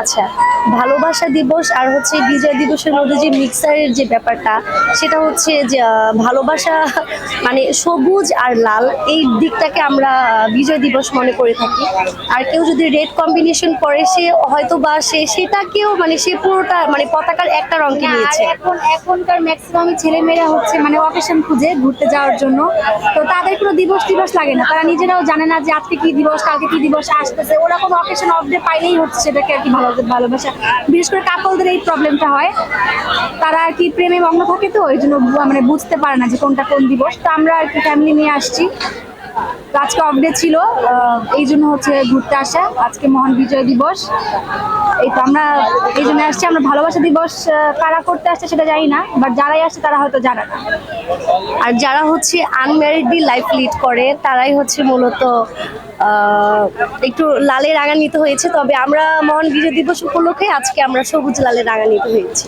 আচ্ছা ভালোবাসা দিবস আর হচ্ছে বিজয় দিবসের মধ্যে যে মিক্সারের যে ব্যাপারটা সেটা হচ্ছে যে ভালোবাসা মানে সবুজ আর লাল এই দিকটাকে আমরা বিজয় দিবস মনে করে থাকি। আর কেউ যদি রেড কম্বিনেশন করে সে হয়তো বা সে সেটাকেও মানে সে পুরোটা মানে পতাকার একটা রঙকে নিয়েছে। এখন এখনকার ম্যাক্সিমাম ছেলেমেয়েরা হচ্ছে মানে অকেশন খুঁজে ঘুরতে যাওয়ার জন্য। তো তাদের কোনো দিবস দিবস লাগে না তারা নিজেরাও জানে না যে আজকে কি দিবস কালকে কি দিবস আসতেছে। ওরা কোনো অকেশন অফ ডে পাইলেই হচ্ছে সেটাকে আর কি ভালো ভালোবাসা। বিশেষ করে কাপলদের এই প্রবলেমটা হয়। তারা আর কি প্রেমে মগ্ন থাকে তো, ওই জন্য মানে বুঝতে পারে না যে কোনটা কোন দিবস। তো আমরা আর কি ফ্যামিলি নিয়ে আসছি। তো আজকে অফ ডে ছিল এই জন্য হচ্ছে ঘুরতে আসা। আজকে মহান বিজয় দিবস। এই তো আমরা এই জন্য আসছি আমরা ভালোবাসা দিবস কারা করতে আসছে সেটা জানি না বাট যারাই আসছে তারা হয়তো জানে না। আর যারা হচ্ছে আনম্যারিডলি লাইফ লিড করে তারাই হচ্ছে মূলত আহ, একটু লালে রাগান্বিত হয়েছে। তবে আমরা মহান বিজয় দিবস উপলক্ষে আজকে আমরা সবুজ লালে রাগান্বিত হয়েছি।